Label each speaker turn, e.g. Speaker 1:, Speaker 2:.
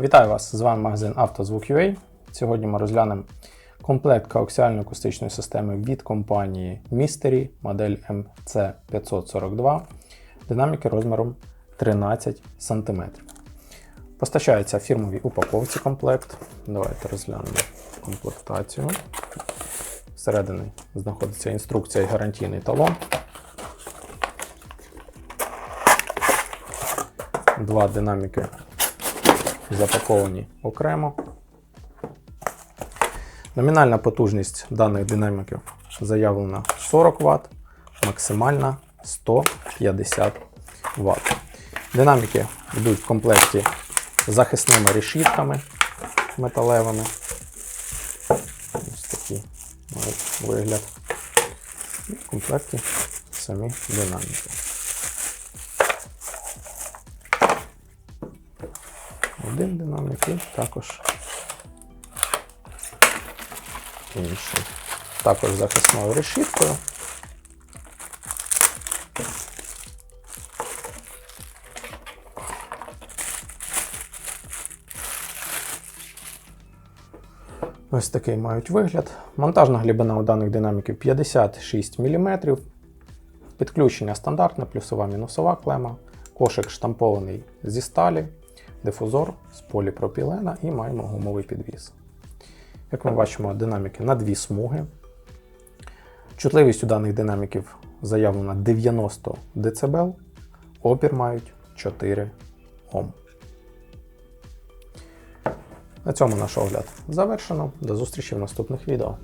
Speaker 1: Вітаю вас! З вами магазин «Автозвук.UA». Сьогодні ми розглянемо комплект коаксіально-акустичної системи від компанії Mystery, модель MC542, динаміки розміром 13 см. Постачається в фірмовій упаковці комплект. Давайте розглянемо комплектацію. Всередині знаходиться інструкція і гарантійний талон. Два динаміки запаковані окремо. Номінальна потужність даних динаміків заявлена 40 Вт, максимальна 150 Вт. Динаміки йдуть в комплекті з захисними решітками металевими. Ось такий вигляд. І в комплекті самі динаміки. Один динамік і також інший. Також захисною решіткою. Ось такий мають вигляд. Монтажна глибина у даних динаміків 56 мм. Підключення стандартне, плюсова мінусова клема, кошик штампований зі сталі, дифузор з поліпропілена і маємо гумовий підвіс. Як ми бачимо, динаміки на дві смуги. Чутливість у даних динаміків заявлена 90 дБ, опір мають 4 Ом. На цьому наш огляд завершено. До зустрічі в наступних відео.